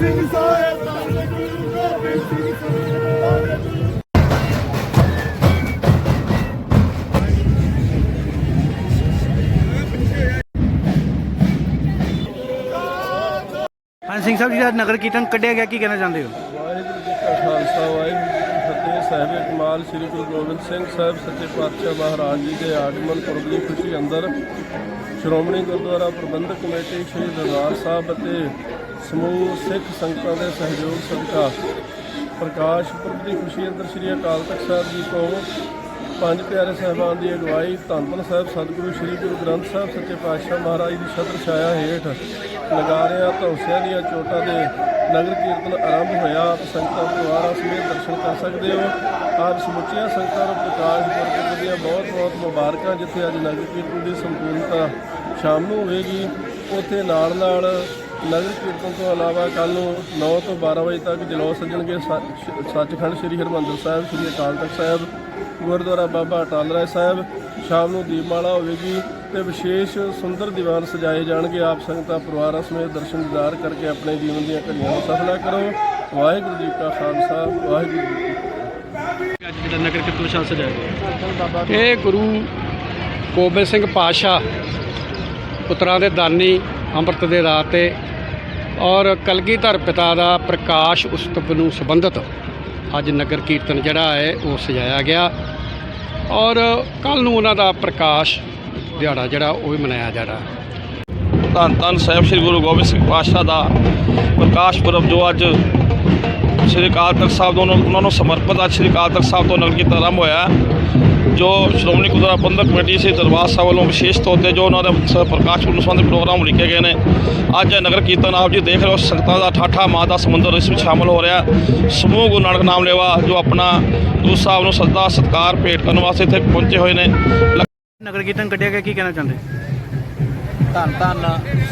ਸਿੰਘ ਸਾਹਿਬ ਧੰਨ ਗੁਰੂ ਗੋਬਿੰਦ ਸਿੰਘ ਸਾਹਿਬ ਹਾਂ ਸਿੰਘ ਸਾਹਿਬ ਜੀ ਦਾ ਨਗਰ ਕੀਰਤਨ ਕੱਢਿਆ ਗਿਆ, ਕੀ ਕਹਿਣਾ ਚਾਹੁੰਦੇ ਹੋ? ਵਾਹਿਗੁਰੂ ਜੀ ਕਾ ਖਾਲਸਾ, ਵਾਹਿਗੁਰੂ ਜੀ ਕੀ ਫਤਿਹ। ਸਾਹਿਬ ਕਮਾਲ ਸ੍ਰੀ ਗੁਰੂ ਗੋਬਿੰਦ ਸਿੰਘ ਸਾਹਿਬ, ਸੱਚੇ ਪਾਤਸ਼ਾਹ ਮਹਾਰਾਜ ਜੀ ਦੇ ਆਗਮਨ ਪੁਰਬ ਦੀ ਖੁਸ਼ੀ ਅੰਦਰ ਸ਼੍ਰੋਮਣੀ ਗੁਰਦੁਆਰਾ ਪ੍ਰਬੰਧਕ ਕਮੇਟੀ ਸ੍ਰੀ ਦਰਬਾਰ ਸਾਹਿਬ ਅਤੇ ਸਮੂਹ ਸਿੱਖ ਸੰਗਤਾਂ ਦੇ ਸਹਿਯੋਗ ਸਦਕਾ ਪ੍ਰਕਾਸ਼ ਪੁਰਬ ਦੀ ਖੁਸ਼ੀ ਅੰਦਰ ਸ੍ਰੀ ਅਕਾਲ ਤਖਤ ਸਾਹਿਬ ਜੀ ਤੋਂ ਪੰਜ ਪਿਆਰੇ ਸਾਹਿਬਾਨ ਦੀ ਅਗਵਾਈ ਧੰਨ ਧੰਨ ਸਾਹਿਬ ਸਤਿਗੁਰੂ ਸ੍ਰੀ ਗੁਰੂ ਗ੍ਰੰਥ ਸਾਹਿਬ ਸੱਚੇ ਪਾਤਸ਼ਾਹ ਮਹਾਰਾਜ ਦੀ ਛਤਰ ਛਾਇਆ ਹੇਠ ਨਗਾਰਿਆਂ ਧੌਸਿਆਂ ਦੀਆਂ ਚੋਟਾਂ ਦੇ ਨਗਰ ਕੀਰਤਨ ਆਰੰਭ ਹੋਇਆ। ਆਪ ਸੰਗਤਾਂ ਦੁਆਰਾ ਸਮੇਤ ਦਰਸ਼ਨ ਕਰ ਸਕਦੇ ਹੋ। ਆਪ ਸਮੁੱਚੀਆਂ ਸੰਗਤਾਂ ਨੂੰ ਪ੍ਰਕਾਸ਼ ਪੁਰਬ ਦੀਆਂ ਬਹੁਤ ਬਹੁਤ ਮੁਬਾਰਕਾਂ, ਜਿੱਥੇ ਅੱਜ ਨਗਰ ਕੀਰਤਨ ਦੀ ਸੰਪੂਰਨਤਾ ਸ਼ਾਮ ਨੂੰ ਹੋਵੇਗੀ। ਉੱਥੇ ਨਾਲ ਨਾਲ ਨਗਰ ਕੀਰਤਨ ਤੋਂ ਇਲਾਵਾ ਕੱਲ ਨੂੰ 9 ਤੋਂ 12 ਵਜੇ ਤੱਕ ਜਲੌ ਸੱਜਣਗੇ ਸੱਚ- ਸੱਚਖੰਡ ਸ੍ਰੀ ਹਰਿਮੰਦਰ ਸਾਹਿਬ ਸ੍ਰੀ ਅਕਾਲ ਤਖਤ ਸਾਹਿਬ ਗੁਰਦੁਆਰਾ ਬਾਬਾ ਅਟਲ ਰਾਏ ਸਾਹਿਬ ਸ਼ਾਮ ਨੂੰ ਦੀਪਮਾਲਾ ਹੋਵੇਗੀ ਤੇ ਵਿਸ਼ੇਸ਼ ਸੁੰਦਰ ਦੀਵਾਨ ਸਜਾਏ ਜਾਣਗੇ। ਆਪ ਸੰਗਤਾਂ ਪਰਿਵਾਰਾਂ ਸਮੇਤ ਦਰਸ਼ਨ ਦੀਦਾਰ ਕਰਕੇ ਆਪਣੇ ਜੀਵਨ ਦੀਆਂ ਘੜੀਆਂ ਨੂੰ ਸਫਲਾ ਕਰੋ। ਵਾਹਿਗੁਰੂ ਜੀ ਕਾ ਖਾਲਸਾ ਵਾਹਿਗੁਰੂ ਜੀ ਕੀ ਫਤਿਹ। ਅੱਜ ਜਿਹੜਾ ਨਗਰ ਕੀਰਤਨ ਵਿਸ਼ਾਲ ਸਜਾਇਆ ਗਿਆ? ਇਹ ਗੁਰੂ ਗੋਬਿੰਦ ਸਿੰਘ ਪਾਤਸ਼ਾਹ ਪੁੱਤਰਾਂ ਦੇ ਦਾਨੀ ਅੰਮ੍ਰਿਤ ਦੇ ਦਾਤੇ ਔਰ ਕਲਗੀਧਰ ਪਿਤਾ ਦਾ ਪ੍ਰਕਾਸ਼ ਉਤਸਵ ਨੂੰ ਸੰਬੰਧਿਤ ਅੱਜ ਨਗਰ ਕੀਰਤਨ ਜਿਹੜਾ ਹੈ, ਉਹ ਸਜਾਇਆ ਗਿਆ। ਔਰ ਕੱਲ ਨੂੰ ਉਹਨਾਂ ਦਾ ਪ੍ਰਕਾਸ਼ ਦਿਹਾੜਾ ਜਿਹੜਾ, ਉਹ ਵੀ ਮਨਾਇਆ ਜਾਣਾ ਧੰਨ ਧੰਨ ਸਾਹਿਬ ਸ੍ਰੀ ਗੁਰੂ ਗੋਬਿੰਦ ਸਿੰਘ ਪਾਤਸ਼ਾਹ ਦਾ ਪ੍ਰਕਾਸ਼ ਪੁਰਬ ਜੋ ਅੱਜ ਸ੍ਰੀ ਅਕਾਲ ਤਖਤ ਸਾਹਿਬ ਤੋਂ ਉਹਨਾਂ ਨੂੰ ਸਮਰਪਿਤ ਅੱਜ ਸ੍ਰੀ ਅਕਾਲ ਤਖਤ ਸਾਹਿਬ ਤੋਂ ਨਗਰ ਕੀਰਤਨ ਆਰੰਭ ਹੋਇਆ ਜੋ ਸ਼੍ਰੋਮਣੀ ਗੁਰਦੁਆਰਾ ਪ੍ਰਬੰਧਕ ਕਮੇਟੀ ਸ੍ਰੀ ਦਰਬਾਰ ਸਾਹਿਬ ਵੱਲੋਂ ਵਿਸ਼ੇਸ਼ ਤੌਰ ਤੇ ਜੋ ਉਹਨਾਂ ਦੇ ਸ- ਪ੍ਰਕਾਸ਼ ਪੁਰਬ ਸੰਬੰਧੀ ਪ੍ਰੋਗਰਾਮ ਲਿਖੇ ਗਏ ਨੇ ਅੱਜ ਨਗਰ ਕੀਰਤਨ ਆਪ ਜੀ ਦੇਖ ਰਹੇ ਹੋ ਸੰਗਤਾਂ ਦਾ ਠਾਠਾ ਮਾਂ ਦਾ ਸਮੁੰਦਰ ਇਸ ਵਿੱਚ ਸ਼ਾਮਲ ਹੋ ਰਿਹਾ ਸਮੂਹ ਗੁਰੂ ਨਾਨਕ ਨਾਮ ਲੇਵਾ ਜੋ ਆਪਣਾ ਗੁਰੂ ਸਾਹਿਬ ਨੂੰ ਸੱਦਾ ਸਤਕਾਰ ਭੇਟ ਕਰਨ ਵਾਸਤੇ ਇੱਥੇ ਪਹੁੰਚੇ ਹੋਏ ਨੇ। ਨਗਰ ਕੀਰਤਨ ਕੱਢਿਆ ਗਿਆ ਕੀ ਕਹਿਣਾ ਚਾਹੁੰਦੇ? ਧੰਨ ਧੰਨ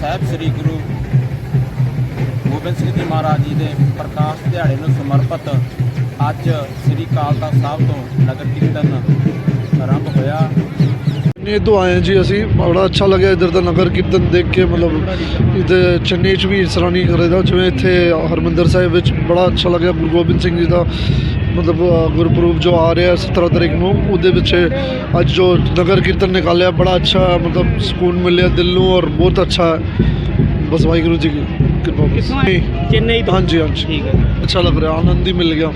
ਸਾਹਿਬ ਸ੍ਰੀ ਗੁਰੂ ਗੋਬਿੰਦ ਸਿੰਘ ਜੀ ਮਹਾਰਾਜ ਜੀ ਦੇ ਪ੍ਰਕਾਸ਼ ਦਿਹਾੜੇ ਨੂੰ ਸਮਰਪਿਤ ਅੱਜ ਸ੍ਰੀ ਕਾਲ ਸਾਹਿਬ ਤੋਂ ਨਗਰ ਕੀਰਤਨ ਆਰੰਭ ਹੋਇਆ। ਨੇ ਤੋਂ ਆਏ ਜੀ ਅਸੀਂ। ਬੜਾ ਅੱਛਾ ਲੱਗਿਆ ਇਧਰ ਦਾ ਨਗਰ ਕੀਰਤਨ ਦੇਖ ਕੇ, ਮਤਲਬ ਇਧਰ ਚੰਨੀ ਚ ਵੀ ਸਰਾਣੀ ਕਰਦਾ ਜਿਵੇਂ ਇੱਥੇ ਹਰਮੰਦਰ ਸਾਹਿਬ ਵਿੱਚ ਬੜਾ ਅੱਛਾ ਲੱਗਿਆ ਗੁਰੂ ਗੋਬਿੰਦ ਸਿੰਘ ਜੀ ਦਾ। ਮਤਲਬ ਗੁਰਪੁਰਬ ਜੋ ਆ ਰਿਹਾ 17 ਤਰੀਕ ਨੂੰ, ਉਹਦੇ ਵਿੱਚ ਅੱਜ ਜੋ ਨਗਰ ਕੀਰਤਨ ਨਿਕਾਲਿਆ, ਬੜਾ ਅੱਛਾ, ਮਤਲਬ ਸਕੂਨ ਮਿਲਿਆ ਦਿਲ ਨੂੰ ਔਰ ਬਹੁਤ ਅੱਛਾ ਬਸ ਵਾਹਿਗੁਰੂ ਜੀ ਕੀ ਕਿਰਪਾ ਬਸ। ਕਿੱਥੋਂ ਆਏ? ਚੇਨਈ ਤੋਂ ਹਾਂਜੀ ਹਾਂਜੀ ਠੀਕ ਹੈ ਅੱਛਾ ਲੱਗ ਰਿਹਾ ਆਨੰਦ ਹੀ ਮਿਲ ਗਿਆ